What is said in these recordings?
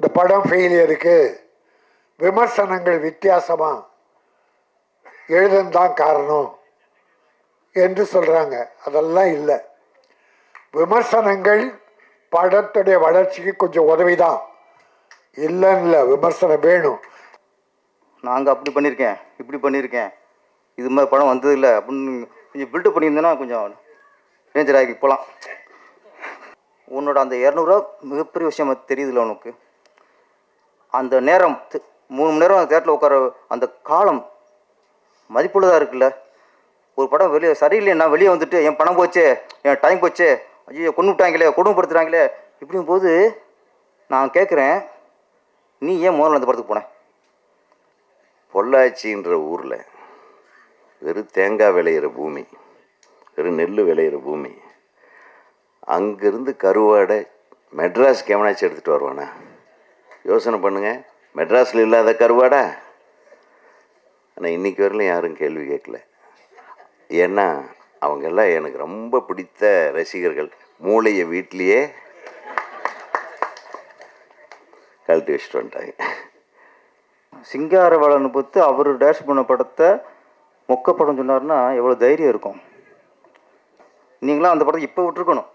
இந்த படம் ஃபெயிலியருக்கு விமர்சனங்கள் வித்தியாசமாக எழுதந்தான் காரணம் என்று சொல்கிறாங்க அதெல்லாம் இல்லை. விமர்சனங்கள் படத்துடைய வளர்ச்சிக்கு கொஞ்சம் உதவிதான். இல்லைன்னு இல்லை விமர்சனம் வேணும். நாங்கள் அப்படி பண்ணியிருக்கேன் இப்படி பண்ணியிருக்கேன் இது மாதிரி படம் வந்ததில்லை அப்படின்னு கொஞ்சம் பில்டப் பண்ணியிருந்தேன்னா கொஞ்சம் ரேஞ்சர் ஆகி போகலாம் உன்னோட அந்த இரநூறுவா மிகப்பெரிய விஷயம் தெரியுதுல்ல உனக்கு? அந்த நேரம் மூணு மணி நேரம் தேட்டரில் உட்கார அந்த காலம் மதிப்புள்ளதாக இருக்குல்ல? ஒரு படம் வெளியே சரியில்லைன்னா வெளியே வந்துட்டு என் பணம் போச்சே என் டைம் போச்சே ஐயோ கொண்டு விட்டாங்களே கொடுமைப்படுத்துகிறாங்களே இப்படியும் போது நான் கேட்குறேன் நீ ஏன் முதல்ல அந்த படத்துக்கு போனேன் பொள்ளாச்சின்ற ஊரில் வெறும் தேங்காய் விளையிற பூமி வெறும் நெல் விளையிற பூமி அங்கேருந்து கருவாடை மெட்ராஸ் கேமனாச்சு எடுத்துகிட்டு வருவானா? யோசனை பண்ணுங்கள் மெட்ராஸில் இல்லாத கருவாடா? ஆனால் இன்னைக்கு வரலும் யாரும் கேள்வி கேட்கல. ஏன்னா அவங்கெல்லாம் எனக்கு ரொம்ப பிடித்த ரசிகர்கள். மூளையை வீட்லேயே கழட்டி வச்சுட்டு வந்துட்டாங்க. சிங்காரவளனை பொறுத்து அவர் டேஷ் பண்ண படத்தை மொக்க படம் சொன்னார்னா எவ்வளோ தைரியம் இருக்கும்? நீங்களாம் அந்த படத்தை இப்போ விட்டுருக்கணும்.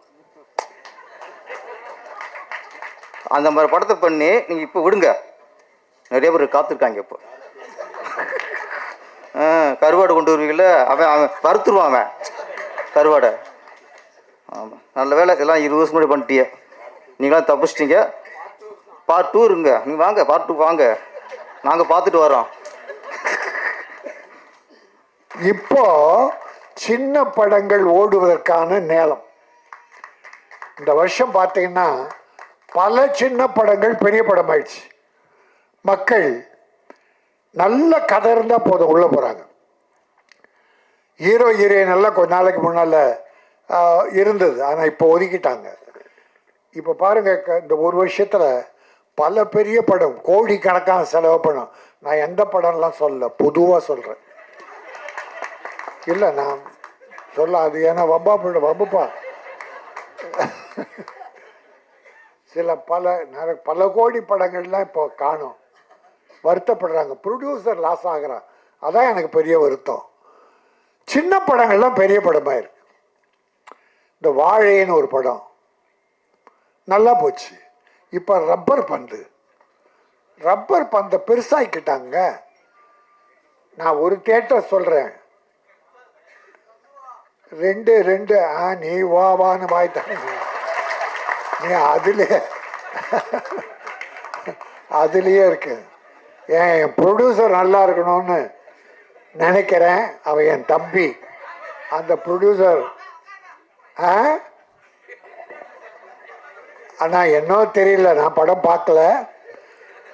அந்த மாதிரி படத்தை பண்ணி நீங்கள் இப்போ விடுங்க. நிறைய பேர் காத்திருக்காங்க இப்போ. கருவாடு கொண்டு வருவீங்கள அவன் அவன் வறுத்துருவான் அவன். கருவாடை. ஆமாம் நல்ல வேலை எல்லாம் இருபது வருஷம் முன்னாடி பண்ணிட்டியே. நீங்களாம் தப்பிச்சிட்டீங்க. பார்ட் டூ இருங்க. நீங்கள் வாங்க பார்ட் டூ வாங்க. நாங்கள் பார்த்துட்டு வரோம் இப்போ சின்ன படங்கள் ஓடுவதற்கான நேரம். இந்த வருஷம் பார்த்தீங்கன்னா பல சின்ன படங்கள் பெரிய படம் ஆயிடுச்சு மக்கள் நல்ல கதை இருந்தால் போதும் உள்ளே போகிறாங்க ஹீரோ ஹீரோயின் எல்லாம் கொஞ்ச நாளைக்கு முன்னால் இருந்தது. ஆனால் இப்போ ஒதுக்கிட்டாங்க. இப்போ பாருங்க இந்த ஒரு வருஷத்தில் பல பெரிய படம் கோடி கணக்கான செலவு பண்ணும் நான் எந்த படம்லாம் சொல்லல பொதுவாக சொல்கிறேன் இல்லை நான் சொல்ல அது ஏன்னா வம்பா போயிட வம்புப்பா. சில பல பல கோடி படங்கள்லாம் இப்போ காணும். வருத்தப்படுறாங்க. ப்ரொடியூசர் லாஸ் ஆகிறான். அதான் எனக்கு பெரிய வருத்தம். சின்ன படங்கள்லாம் பெரிய படமாக இருக்கு இந்த வாழைன்னு ஒரு படம். நல்லா போச்சு. இப்போ ரப்பர் பந்து. ரப்பர் பந்தை பெருசாக்கிட்டாங்க. நான் ஒரு தேட்டர் சொல்கிறேன் ரெண்டு ரெண்டு ஆ நீ வா வான்னு ஏன் அதுலேயே. அதுலேயே இருக்கு. ஏன் என் ப்ரொடியூசர் நல்லா இருக்கணும்னு நினைக்கிறேன். அவன் என் தம்பி. அந்த ப்ரொடியூசர் ஆ? ஆனால் என்னோ தெரியல. நான் படம் பார்க்கல.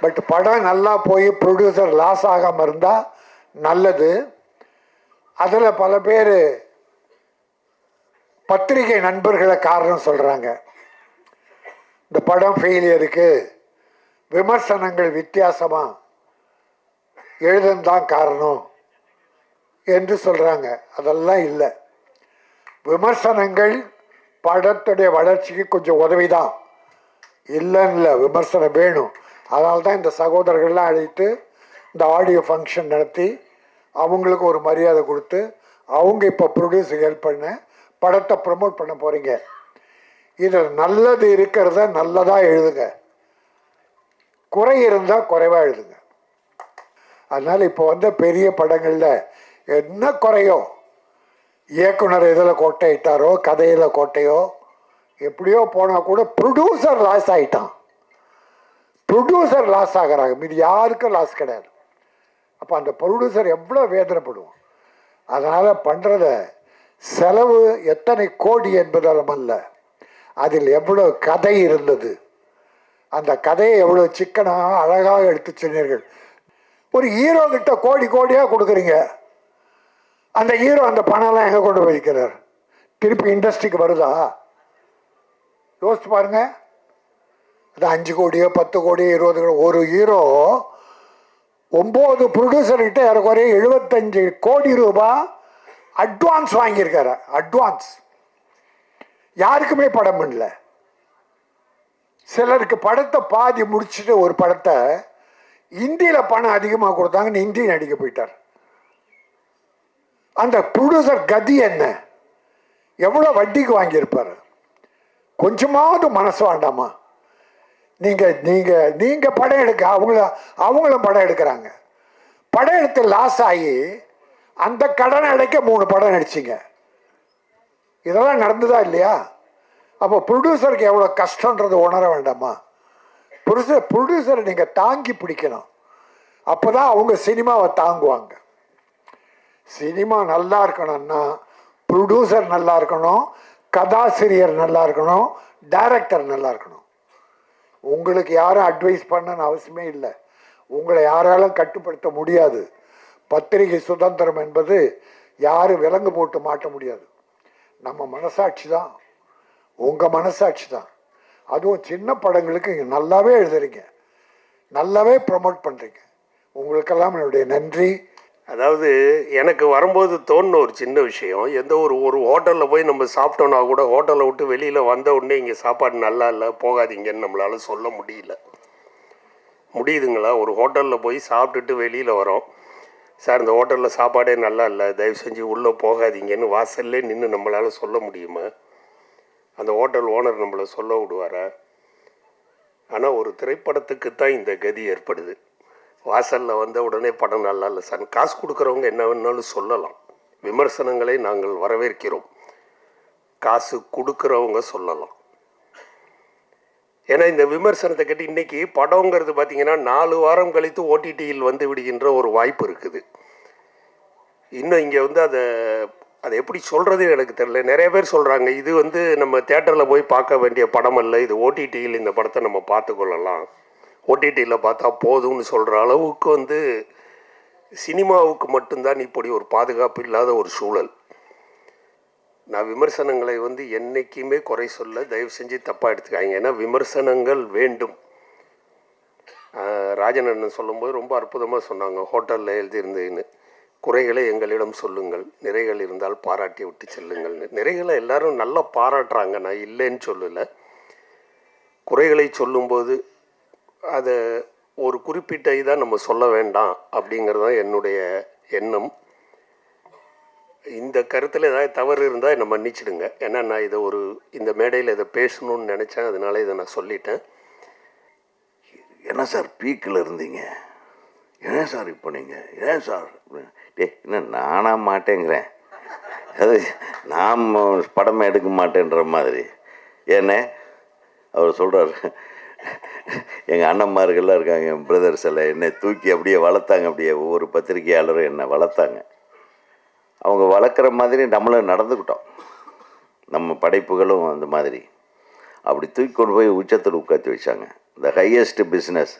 பட் படம் நல்லா போய் ப்ரொடியூசர் லாஸ் ஆகாமல் இருந்தால் நல்லது. அதில் பல பேர் பத்திரிகை நண்பர்களை காரணம் சொல்கிறாங்க இந்த படம் ஃபெயிலியருக்கு விமர்சனங்கள் வித்தியாசமாக எழுதந்தான் காரணம் என்று சொல்கிறாங்க அதெல்லாம் இல்லை. விமர்சனங்கள் படத்துடைய வளர்ச்சிக்கு கொஞ்சம் உதவிதான். இல்லைன்னு இல்லை விமர்சனம் வேணும். அதனால தான் இந்த சகோதரர்கள்லாம் அழைத்து இந்த ஆடியோ ஃபங்க்ஷன் நடத்தி அவங்களுக்கு ஒரு மரியாதை கொடுத்து அவங்க இப்போ ப்ரொடியூஸ் ஹெல்ப் பண்ண படத்தை ப்ரமோட் பண்ண போகிறீங்க இதில் நல்லது இருக்கிறத நல்லதாக எழுதுங்க. குறை இருந்தால் குறைவாக எழுதுங்க. அதனால் இப்போ வந்த பெரிய படங்களில் என்ன குறையோ? இயக்குனர் இதில் கோட்டையிட்டாரோ கதையில் கோட்டையோ எப்படியோ போனால் கூட ப்ரொடியூசர் லாஸ் ஆகிட்டான் ப்ரொடியூசர் லாஸ் ஆகுறாங்க. மீது யாருக்கும் லாஸ் கிடையாது. அப்போ அந்த ப்ரொடியூசர் எவ்வளோ வேதனைப்படுவோம் அதனால் பண்ணுறத செலவு எத்தனை கோடி என்பதாலும் அல்ல. அதில் எவ்வளோ கதை இருந்தது? அந்த கதையை எவ்வளோ சிக்கனாக அழகாக எடுத்து சொன்னீர்கள். ஒரு ஹீரோ கிட்ட கோடி கோடியாக கொடுக்குறீங்க. அந்த ஹீரோ அந்த பணம்லாம் எங்கே கொண்டு போய் திருப்பி இண்டஸ்ட்ரிக்கு வருதா? யோசிச்சு பாருங்க. அது அஞ்சு கோடியோ பத்து கோடியோ இருபது கோடி ஒரு ஹீரோ ஒம்பது ப்ரொடியூசர்கிட்ட ஏறக்குறைய எழுபத்தஞ்சு கோடி ரூபாய் அட்வான்ஸ் வாங்கியிருக்காரு. அட்வான்ஸ் யாருக்குமே படம் பண்ணல. சிலருக்கு படத்தை பாதி முடிச்சுட்டு ஒரு படத்தை இந்தியில் பணம் அதிகமாக கொடுத்தாங்கன்னு இந்தி நடிக்க போயிட்டார். அந்த ப்ரொடியூசர் கதி என்ன? எவ்வளோ வட்டிக்கு வாங்கியிருப்பார்? கொஞ்சமாவது மனசு வேண்டாமா? நீங்கள் நீங்கள் நீங்கள் படம் எடுக்க அவங்கள அவங்களும் படம் எடுக்கிறாங்க. படம் எடுத்து லாஸ் ஆகி அந்த கடனை அடைக்க மூணு படம் நடிச்சிங்க. இதெல்லாம் நடந்ததா இல்லையா? அப்போ ப்ரொடியூசருக்கு எவ்வளோ கஷ்டன்றது உணர வேண்டாமா? ப்ரொடியூசர் ப்ரொடியூசரை நீங்கள் தாங்கி பிடிக்கணும். அப்போ தான் அவங்க சினிமாவை தாங்குவாங்க. சினிமா நல்லா இருக்கணும்னா ப்ரொடியூசர் நல்லா இருக்கணும் கதாசிரியர் நல்லா இருக்கணும் டைரக்டர் நல்லா இருக்கணும். உங்களுக்கு யாரும் அட்வைஸ் பண்ணணும்னு அவசியமே இல்லை. உங்களை யாராலும் கட்டுப்படுத்த முடியாது. பத்திரிகை சுதந்திரம் என்பது யாரும் விலங்கு போட்டு மாட்ட முடியாது. நம்ம மனசாட்சி தான். உங்கள் மனசாட்சி தான். அதுவும் சின்ன படங்களுக்கு நல்லாவே எழுதுறீங்க. நல்லாவே ப்ரமோட் பண்ணுறீங்க உங்களுக்கெல்லாம் என்னுடைய நன்றி. அதாவது எனக்கு வரும்போது தோணுன ஒரு சின்ன விஷயம். எந்த ஒரு ஒரு ஹோட்டலில் போய் நம்ம சாப்பிட்டோன்னா கூட ஹோட்டலை விட்டு வெளியில் வந்த உடனே இங்கே சாப்பாடு நல்லா இல்லை போகாதீங்கன்னு நம்மளால சொல்ல முடியல. முடியுதுங்களா? ஒரு ஹோட்டலில் போய் சாப்பிட்டுட்டு வெளியில் வரோம். சார் இந்த ஹோட்டலில் சாப்பாடே நல்லா இல்லை. தயவு செஞ்சு உள்ளே போகாதீங்கன்னு வாசல்லே நின்று நம்மளால் சொல்ல முடியுமா? அந்த ஹோட்டல் ஓனர் நம்மளை சொல்ல விடுவாரா? ஆனால் ஒரு திரைப்படத்துக்கு தான் இந்த கதி ஏற்படுது. வாசலில் வந்த உடனே படம் நல்லா இல்லை சார். காசு கொடுக்குறவங்க என்ன வேணாலும் சொல்லலாம். விமர்சனங்களை நாங்கள் வரவேற்கிறோம். காசு கொடுக்குறவங்க சொல்லலாம். ஏன்னா இந்த விமர்சனத்தை கேட்டு இன்றைக்கி படங்கிறது பார்த்தீங்கன்னா நாலு வாரம் கழித்து ஓடிடியில் வந்து விடுகின்ற ஒரு வாய்ப்பு இருக்குது. இன்னும் இங்கே வந்து அதை அதை எப்படி சொல்கிறது எனக்கு தெரியல. நிறைய பேர் சொல்கிறாங்க இது வந்து நம்ம தேட்டரில் போய் பார்க்க வேண்டிய படம் அல்ல இது ஓடிடியில் இந்த படத்தை நம்ம பார்த்துக்கொள்ளலாம். ஓடிடியில் பார்த்தா போதும்னு சொல்கிற அளவுக்கு வந்து சினிமாவுக்கு மட்டும்தான் இப்படி ஒரு பாதுகாப்பு இல்லாத ஒரு சூழல். நான் விமர்சனங்களை வந்து என்றைக்குமே குறை சொல்ல தயவு செஞ்சு தப்பாக எடுத்துக்காங்க ஏன்னா விமர்சனங்கள் வேண்டும். ராஜன் அண்ணன் சொல்லும்போது ரொம்ப அற்புதமாக சொன்னாங்க. ஹோட்டலில் எழுதியிருந்தேன்னு. குறைகளை எங்களிடம் சொல்லுங்கள். நிறைகள் இருந்தால் பாராட்டி விட்டு செல்லுங்கள்னு. நிறைகளை எல்லாரும் நல்லா பாராட்டுறாங்க. நான் இல்லைன்னு சொல்லலை. குறைகளை சொல்லும்போது அதை ஒரு குறிப்பிட்ட இதாக நம்ம சொல்ல வேண்டாம் அப்படிங்கிறது தான் என்னுடைய எண்ணம். இந்த கருத்தில் ஏதாவது தவறு இருந்தால் என்னை மன்னிச்சிடுங்க. ஏன்னா நான் இதை ஒரு இந்த மேடையில் இதை பேசணும்னு நினச்சேன். அதனால இதை நான் சொல்லிட்டேன். என்ன சார் பீக்கில் இருந்தீங்க? ஏன் சார் இப்போ நீங்கள் ஏன் சார்? டே என்ன நானா மாட்டேங்கிறேன். அது நாம் படமே எடுக்க மாட்டேன்ற மாதிரி. ஏன்னே? அவர் சொல்கிறார் எங்கள் அண்ணன்மார்கள்லாம் இருக்காங்க என் பிரதர்ஸ் எல்லாம் என்னை தூக்கி அப்படியே வளர்த்தாங்க. அப்படியே ஒவ்வொரு பத்திரிகையாளரும் என்னை வளர்த்தாங்க. அவங்க வளர்க்குற மாதிரி நம்மளும் நடந்துக்கிட்டோம். நம்ம படைப்புகளும் அந்த மாதிரி. அப்படி தூக்கி கொண்டு போய் உச்சத்தில் உட்காந்து வச்சாங்க. The highest business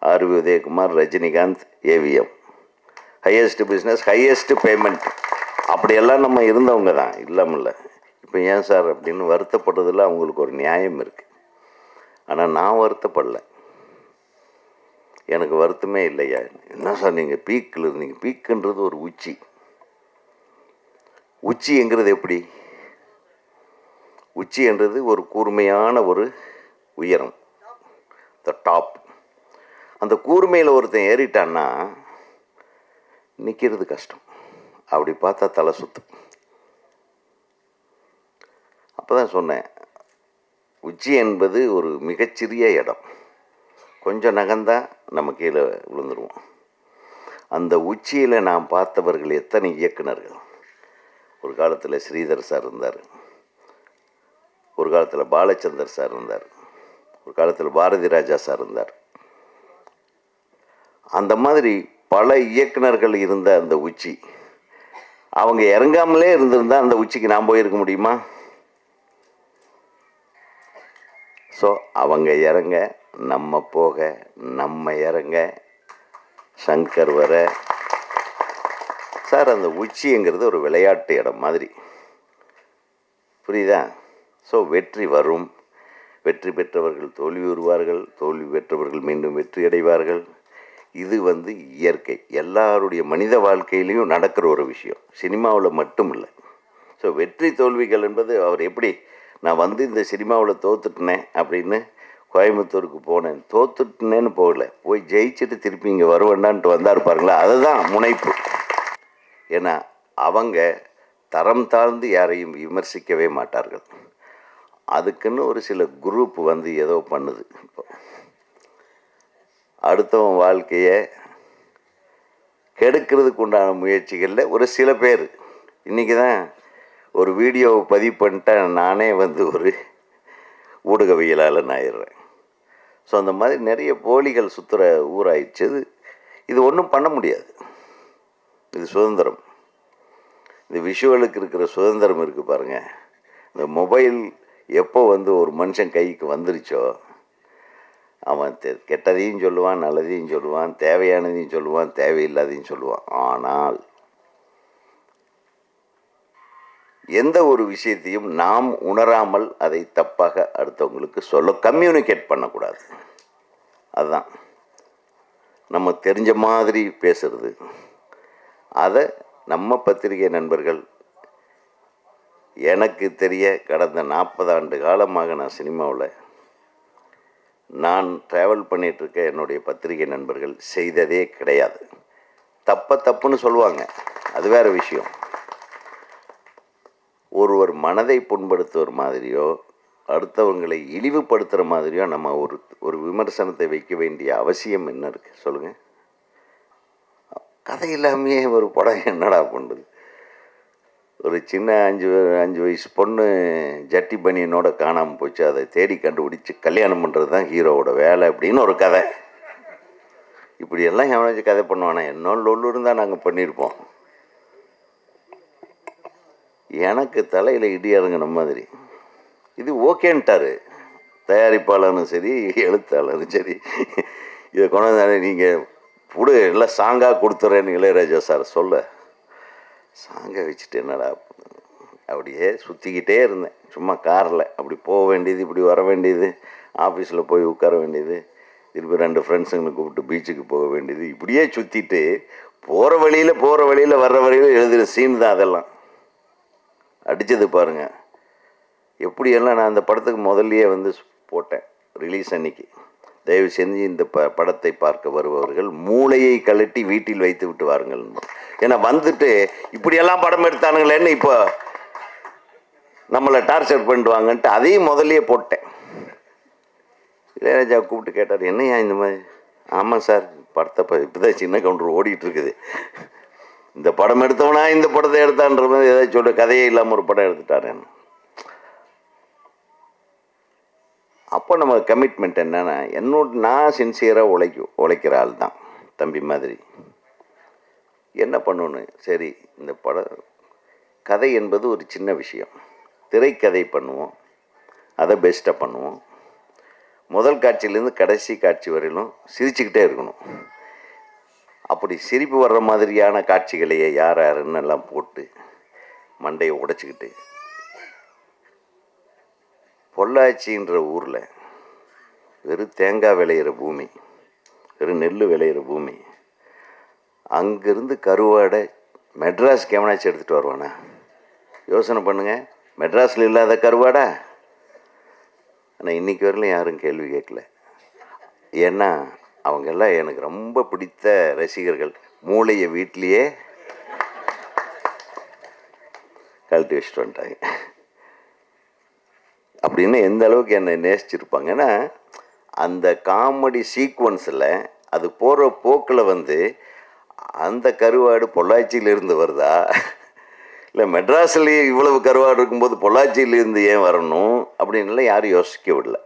R V Udayakumar Rajinikanth AVM highest business highest payment அப்படியெல்லாம் நம்ம இருந்தவங்க தான். இல்லாமல் இப்போ ஏன் சார் அப்படின்னு வருத்தப்படுறதுல அவங்களுக்கு ஒரு நியாயம் இருக்குது ஆனால் நான் வருத்தப்படல. எனக்கு வருத்தமே இல்லையா? என்ன சார் நீங்கள் பீக்கில் இருந்தீங்க? பீக்குன்றது ஒரு உச்சி. உச்சிங்கிறது எப்படி? உச்சி என்றது ஒரு கூர்மையான ஒரு உயரம். த டாப் அந்த கூர்மையில் ஒருத்தன் ஏறிட்டான்னா நிற்கிறது கஷ்டம். அப்படி பார்த்தா தலை சுத்தம் அப்போ தான் சொன்னேன் உச்சி என்பது ஒரு மிகச்சிறிய இடம். கொஞ்சம் நகர்ந்தா நம்ம கீழே விழுந்துருவோம். அந்த உச்சியில் நாம் பார்த்தவர்கள் எத்தனை இயக்குனர்கள் ஒரு காலத்தில் ஸ்ரீதர் சார் இருந்தார். ஒரு காலத்தில் பாலச்சந்தர் சார் இருந்தார். ஒரு காலத்தில் பாரதி ராஜா சார் இருந்தார். அந்த மாதிரி பல இயக்குனர்கள் இருந்த அந்த உச்சி. அவங்க இறங்காமலே இருந்திருந்தால் அந்த உச்சிக்கு நான் போயிருக்க முடியுமா? ஸோ அவங்க இறங்க நம்ம போக நம்ம இறங்க சங்கர் வர சார் அந்த உச்சிங்கிறது ஒரு விளையாட்டு இடம் மாதிரி. புரியுதா? ஸோ வெற்றி வரும். வெற்றி பெற்றவர்கள் தோல்வி உறுவார்கள் தோல்வி பெற்றவர்கள் மீண்டும் வெற்றி அடைவார்கள். இது வந்து இயற்கை. எல்லாருடைய மனித வாழ்க்கையிலையும் நடக்கிற ஒரு விஷயம். சினிமாவில் மட்டும் இல்லை ஸோ வெற்றி தோல்விகள் என்பது அவர் எப்படி நான் வந்து இந்த சினிமாவில் தோத்துட்டினேன் அப்படின்னு கோயம்புத்தூருக்கு போனேன். தோத்துட்டினேன்னு போகல. போய் ஜெயிச்சுட்டு திருப்பி இங்கே வருவேண்டான்ட்டு வந்தார் பாருங்களா அதுதான் முனைப்பு. ஏன்னா அவங்க தரம் தாழ்ந்து யாரையும் விமர்சிக்கவே மாட்டார்கள். அதுக்குன்னு ஒரு சில குரூப் வந்து ஏதோ பண்ணுது இப்போ. அடுத்தவன் வாழ்க்கையை கெடுக்கிறதுக்கு உண்டான முயற்சிகளில் ஒரு சில பேர். இன்றைக்கி தான் ஒரு வீடியோவை பதிவு பண்ணிட்டேன் நானே வந்து ஒரு ஊடகவியலாளன் ஆயிடுறேன். ஸோ அந்த மாதிரி நிறைய போலிகள் சுற்றுற ஊராயிடுச்சு. இது இது ஒன்றும் பண்ண முடியாது. இது சுதந்திரம். இந்த விஷுவலுக்கு இருக்கிற சுதந்திரம் இருக்குது பாருங்கள் இந்த மொபைல் எப்போ வந்து ஒரு மனுஷன் கைக்கு வந்துருச்சோ அவன் தெ- கெட்டதையும் சொல்லுவான் நல்லதையும் சொல்லுவான் தேவையானதையும் சொல்லுவான் தேவையில்லாதையும் சொல்லுவான். ஆனால் எந்த ஒரு விஷயத்தையும் நாம் உணராமல் அதை தப்பாக அடுத்தவங்களுக்கு சொல்ல கம்யூனிகேட் பண்ணக்கூடாது. அதுதான். நம்ம தெரிஞ்ச மாதிரி பேசுறது. அதை நம்ம பத்திரிகை நண்பர்கள் எனக்கு தெரிய கடந்த நாற்பது ஆண்டு காலமாக நான் சினிமாவில் நான் ட்ராவல் பண்ணிகிட்ருக்க என்னுடைய பத்திரிகை நண்பர்கள் செய்ததே கிடையாது. தப்ப தப்புன்னு சொல்லுவாங்க. அது வேறு விஷயம். ஒருவர் மனதை புண்படுத்துவர் மாதிரியோ அடுத்தவங்களை இழிவுபடுத்துகிற மாதிரியோ நம்ம ஒரு ஒரு விமர்சனத்தை வைக்க வேண்டிய அவசியம் என்ன இருக்குது சொல்லுங்கள் கதை இல்லாமையே ஒரு படம் என்னடா பண்ணுறது? ஒரு சின்ன அஞ்சு அஞ்சு வயசு பொண்ணு ஜட்டி பனியனோட காணாமல் போச்சு. அதை தேடி கண்டுபிடிச்சி கல்யாணம் பண்ணுறது தான் ஹீரோவோட வேலை அப்படின்னு ஒரு கதை. இப்படியெல்லாம் எவனாச்சும் கதை பண்ணுவானா? என்ன லொல்லு இருந்தால் நாங்கள் பண்ணியிருப்போம். எனக்கு தலையில் இடி இறங்கின மாதிரி. இது ஓகேன்ட்டாரு. தயாரிப்பாளரும் சரி எழுத்தாளரும் சரி. இதை கொண்டாந்தாலே நீங்கள் புடு எல்லாம் சாங்காக கொடுத்துட்றேன்னு இளையராஜா சார் சொல்ல சாங்கை வச்சுட்டு என்னடா அப்படியே சுற்றிக்கிட்டே இருந்தேன். சும்மா காரில் அப்படி போக வேண்டியது இப்படி வர வேண்டியது ஆஃபீஸில் போய் உட்கார வேண்டியது திருப்பி ரெண்டு ஃப்ரெண்ட்ஸுங்களை கூப்பிட்டு பீச்சுக்கு போக வேண்டியது இப்படியே சுற்றிட்டு போகிற வழியில் போகிற வழியில் வர்ற வழியில் எழுதுகிற சீன் தான் அதெல்லாம். அடித்தது பாருங்கள் எப்படியெல்லாம் நான் அந்த படத்துக்கு முதல்லையே வந்து போட்டேன் ரிலீஸ் அன்னைக்கு. தயவு செஞ்சு இந்த ப படத்தை பார்க்க வருபவர்கள் மூளையை கழட்டி வீட்டில் வைத்து விட்டு வாருங்கள் ஏன்னா வந்துட்டு இப்படியெல்லாம் படம் எடுத்தானுங்களேன்னு இப்போ நம்மளை டார்ச்சர் பண்ணிடுவாங்கன்ட்டு அதையும் முதல்லையே போட்டேன். இளையராஜா கூப்பிட்டு கேட்டார் என்னையா இந்த மாதிரி? ஆமாம் சார் படத்தை இப்போ இப்போ தான் சின்ன கவுண்டர் ஓடிட்டு இருக்குது இந்த படம் எடுத்தவனா இந்த படத்தை எடுத்தான்ற மாதிரி ஏதாச்சும் சொல்ல கதையே இல்லாமல் ஒரு படம் எடுத்துட்டாரேன்னு. அப்போ நம்ம கமிட்மெண்ட் என்னென்னா என்னோட நான் சின்சியராக உழைக்கும் உழைக்கிற ஆள் தான் தம்பி மாதிரி. என்ன பண்ணணும்? சரி இந்த படம் கதை என்பது ஒரு சின்ன விஷயம். திரைக்கதை பண்ணுவோம். அதை பெஸ்ட்டாக பண்ணுவோம். முதல் காட்சியிலேருந்து கடைசி காட்சி வரையிலும் சிரிச்சுக்கிட்டே இருக்கணும். அப்படி சிரிப்பு வர்ற மாதிரியான காட்சிகளையே யார் யாருன்னு எல்லாம் போட்டு மண்டையை உடைச்சிக்கிட்டு பொள்ளாச்சின்ற ஊரில் வெறும் தேங்காய் விளையிற பூமி வெறும் நெல் விளையிற பூமி. அங்கேருந்து கருவாடை மெட்ராஸ் எவனாச்சும் எடுத்துகிட்டு வருவானா? யோசனை பண்ணுங்கள் மெட்ராஸில் இல்லாத கருவாடா? ஆனால் இன்றைக்கி வரலையும் யாரும் கேள்வி கேட்கல. ஏன்னா அவங்கெல்லாம் எனக்கு ரொம்ப பிடித்த ரசிகர்கள். மூளையை வீட்லேயே கழட்டி வச்சுட்டு வந்துட்டாங்க. அப்படின்னு எந்த அளவுக்கு என்னை நேசிச்சிருப்பாங்க ஏன்னா அந்த காமெடி சீக்வன்ஸில் அது போகிற போக்கில் வந்து அந்த கருவாடு பொள்ளாச்சியிலிருந்து வருதா? இல்லை மெட்ராஸ்லேயே இவ்வளவு கருவாடு இருக்கும்போது பொள்ளாச்சியிலேருந்து ஏன் வரணும்? அப்படின்னுலாம் யாரும் யோசிக்க விடல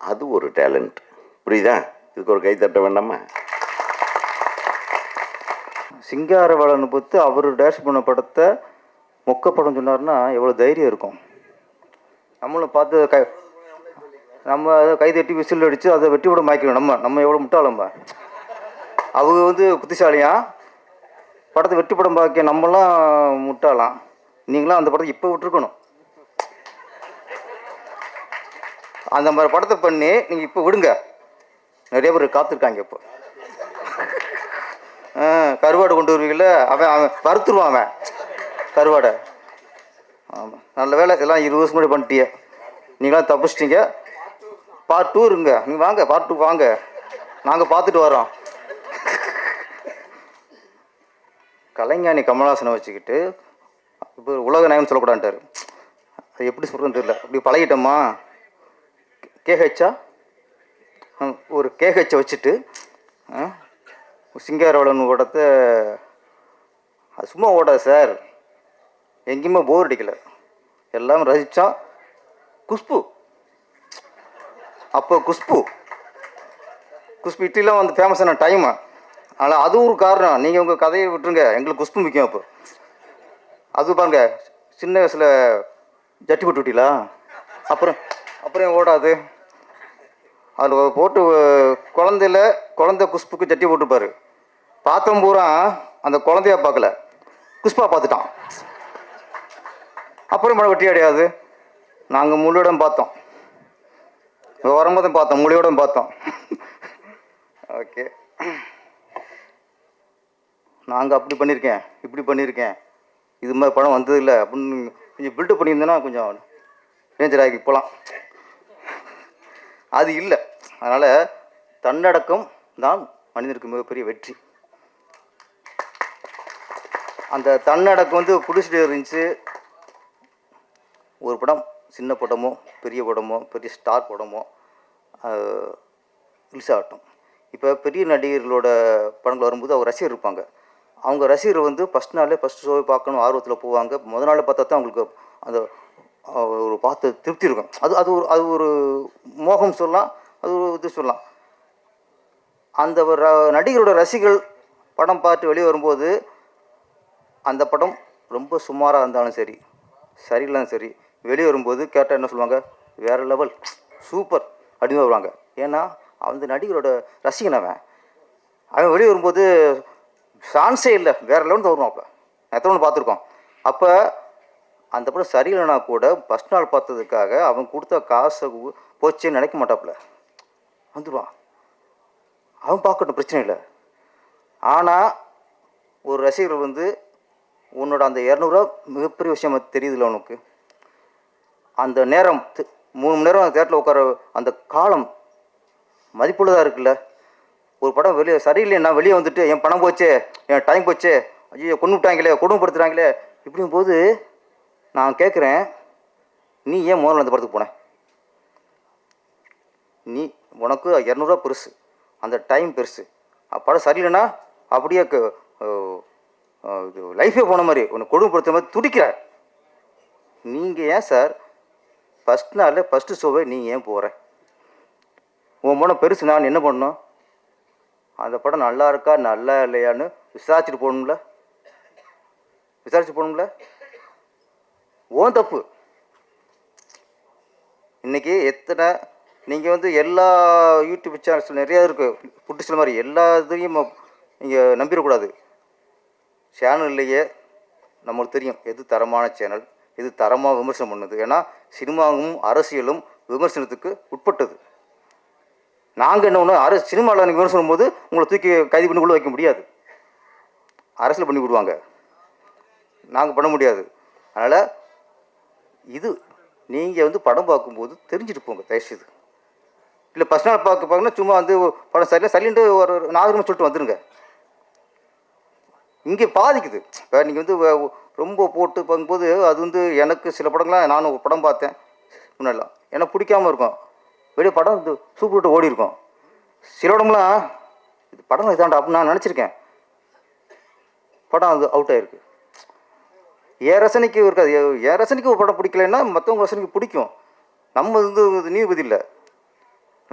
அது ஒரு டேலண்ட் புரியுதா? இதுக்கு ஒரு கைத்தட்ட வேண்டாமா? சிங்காரவேலனை பொறுத்து அவர் டேஷ் பண்ண படத்தை மொக்க படம் சொன்னார்னா எவ்வளோ தைரியம் இருக்கும்? நம்மளும் பார்த்து கை நம்ம அதை கை தட்டி விசில் அடித்து அதை வெட்டி விட மாய்க்கணும் நம்ம நம்ம எவ்வளோ முட்டாளம்ப அவங்க வந்து புத்திசாலியா? படத்தை வெட்டி படம் பார்க்க நம்மலாம் முட்டாளாம். நீங்களாம் அந்த படத்தை இப்போ விட்டுருக்கணும். அந்த மாதிரி படத்தை பண்ணி நீங்கள் இப்போ விடுங்க. நிறைய பேர் காத்திருக்காங்க இப்போ. கருவாடு கொண்டு வருவீங்கள அவன் அவன் வறுத்துருவான் அவன். கருவாடை. ஆமாம் நல்ல வேலை. எல்லாம் இருபது வருஷம் முன்னாடி பண்ணிட்டீங்க நீங்களாம் தப்பிச்சிட்டிங்க. பார்ட் டூ இருங்க. நீங்கள் வாங்க. பார்ட் டூ வாங்க. நாங்கள் பார்த்துட்டு வரோம் கலைஞானி கமல்ஹாசனை வச்சுக்கிட்டு இப்போ உலக நாயகன் சொல்லக்கூடாதுன்ட்டார். அது எப்படி சொல்கிறதுன்னு தெரியல. அப்படி பழகிட்டோமா? கேஹெச்சா ஒரு கேஹெச்சை வச்சுட்டு ஆ, சிங்காரவளன் ஓடத்தை அது சும்மா ஓடாது சார். எங்கேயுமே போர் அடிக்கல. எல்லாம் ரசித்தான் குஷ்பு. அப்போ குஷ்பு. குஷ்பு இட்லிலாம் வந்து ஃபேமஸான டைமு ஆனால் அது ஒரு காரணம். நீங்கள் உங்கள் கதையை விட்டுருங்க. எங்களுக்கு குஷ்பு முக்கியம் அப்போ. அது பாருங்க சின்ன வயசில் ஜட்டி போட்டு விட்டீங்களா? அப்புறம் அப்புறம் ஏன் ஓடாது? அதில் போட்டு குழந்தையில குழந்தை குஷ்புக்கு ஜட்டி போட்டுப்பார். பார்த்தோம் பூரா அந்த குழந்தைய பார்க்கல. குஷ்பா பார்த்துட்டான். அப்புறம் மழை வெட்டி அடையாது. நாங்கள் முள்ளிடம் பார்த்தோம். உரம்பதும் பார்த்தோம் மொழியோட பார்த்தோம். ஓகே. நாங்கள் அப்படி பண்ணியிருக்கேன் இப்படி பண்ணியிருக்கேன் இது மாதிரி படம் வந்ததில்லை அப்படின்னு கொஞ்சம் பில்டப் பண்ணியிருந்தேன்னா கொஞ்சம் ரேஞ்சர் ஆகி போகலாம். அது இல்லை. அதனால் தன்னடக்கம் தான் மனிதனுக்கு மிகப்பெரிய வெற்றி. அந்த தன்னடக்கம் வந்து பிடிச்சிட்டு இருந்துச்சு. ஒரு படம் சின்ன படமோ பெரிய படமோ பெரிய ஸ்டார் படமோ ரிலீஸ் ஆகட்டும். இப்போ பெரிய நடிகர்களோட படங்கள் வரும்போது அவங்க ரசிகர் இருப்பாங்க. அவங்க ரசிகர் வந்து ஃபஸ்ட் நாளே ஃபஸ்ட் ஷோவை பார்க்கணும் ஆர்வத்தில் போவாங்க. முத நாளே பார்த்தா தான் அவங்களுக்கு அந்த ஒரு பார்த்து திருப்தி இருக்கும். அது அது ஒரு அது ஒரு மோகம் சொல்லலாம் அது ஒரு இது சொல்லலாம். அந்த ர- நடிகரோட ரசிகர்கள் படம் பார்த்து வெளியே வரும்போது அந்த படம் ரொம்ப சுமாராக இருந்தாலும் சரி சரியில்லாம் சரி வெளியே வரும்போது கேட்டால் என்ன சொல்லுவாங்க? வேறு லெவல் சூப்பர் அப்படின்னு வருவாங்க. ஏன்னா அந்த நடிகரோட ரசிகன் அவன். அவன் வெளியே வரும்போது சான்ஸே இல்லை. வேறு லெவல் தான் வருவான் அப்போ எத்தனை ஒன்று பார்த்துருக்கோம் அப்போ அந்த படம் சரியில்லைனா கூட ஃபஸ்ட் நாள் பார்த்ததுக்காக அவன் கொடுத்த காசை போச்சேன்னு நினைக்க மாட்டாப்புல வந்துடுவான் அவன் பார்க்கட்டும் பிரச்சனை இல்லை. ஆனால் ஒரு ரசிகர் வந்து உன்னோட அந்த இரநூறுவா மிகப்பெரிய விஷயமா தெரியுதுல்ல உனக்கு. அந்த நேரம் மூணு மணி நேரம் தேட்டரில் உட்கார அந்த காலம் மதிப்புள்ளதாக இருக்குல்ல? ஒரு படம் வெளியே சரியில்லைன்னா வெளியே வந்துட்டு என் பணம் போச்சே என் டைம் போச்சே ஐயோ கொண்டு விட்டாங்களே கொடுமைப்படுத்துகிறாங்களே இப்படியும் போது நான் கேட்குறேன் நீ ஏன் முதல்ல அந்த படத்துக்கு போனேன் நீ உனக்கு இரநூறுவா பெருசு அந்த டைம் பெருசு. படம் சரியில்லைன்னா அப்படியே இது லைஃபே போன மாதிரி உன்னை கொடுமைப்படுத்துற மாதிரி துடிக்கிற. நீங்கள் ஏன் சார் ஃபஸ்ட் நாளில் ஃபஸ்ட்டு ஷோவே நீ ஏன் போகிற உன் படம் பெருசு நான் என்ன பண்ணும் அந்த படம் நல்லா இருக்கா நல்லா இல்லையான்னு விசாரிச்சுட்டு போகணும்ல? விசாரிச்சு போகணும்ல? ஓன் தப்பு. இன்னைக்கு எத்தனை நீங்கள் வந்து எல்லா யூடியூப் சேனல்ஸ் நிறையா இருக்குது புட்டு சில மாதிரி எல்லா இதையும் நீங்கள் நம்பிடக்கூடாது சேனல்லையே நம்மளுக்கு தெரியும் எது தரமான சேனல் இது தரமாக விமர்சனம் பண்ணுது. ஏன்னா சினிமாவும் அரசியலும் விமர்சனத்துக்கு உட்பட்டது. நாங்கள் என்ன ஒன்று அரசு சினிமாவில் எனக்கு விமர்சனம் போது உங்களை தூக்கி கைது பண்ணி உள்ளே வைக்க முடியாது. அரசியல் பண்ணி விடுவாங்க. நாங்கள் பண்ண முடியாது. அதனால் இது நீங்கள் வந்து படம் பார்க்கும்போது தெரிஞ்சுட்டு போங்க தயவுசெய்து. இல்லை ஃபஸ்ட் நாள் பார்க்க பார்க்கணும் சும்மா வந்து படம் சரியில்லை சரின்ட்டு ஒரு நாகரிகமாக சொல்லிட்டு வந்துடுங்க இங்கே பாதிக்குது. இப்போ நீங்கள் வந்து ரொம்ப போட்டு பார்க்கும்போது அது வந்து எனக்கு சில படங்கள்லாம் நானும் ஒரு படம் பார்த்தேன். முன்னாடிலாம். எனக்கு பிடிக்காம இருக்கும். வெளியே படம் இது சூப்பர் விட்டு ஓடி இருக்கும். சில படம்லாம் இது படம் இதாண்டா அப்படின்னு நான் நினச்சிருக்கேன். படம் அது அவுட் ஆகிருக்கு என் ரசனைக்கு இருக்காது. எ- என் ரசனைக்கு ஒரு படம் பிடிக்கலைன்னா மற்றவங்க ரசனைக்கு பிடிக்கும். நம்ம வந்து நீ நீதிபதி இல்லை.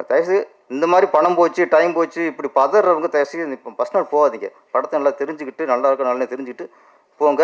தயவுசெய்து இந்த மாதிரி பணம் போச்சு டைம் போச்சு இப்படி பதறவங்க தயவுசெய்து இப்போ ஃபஸ்ட் நாள் போகாதீங்க. படத்தை நல்லா தெரிஞ்சுக்கிட்டு நல்லா இருக்க நல்லா தெரிஞ்சுக்கிட்டு போங்க.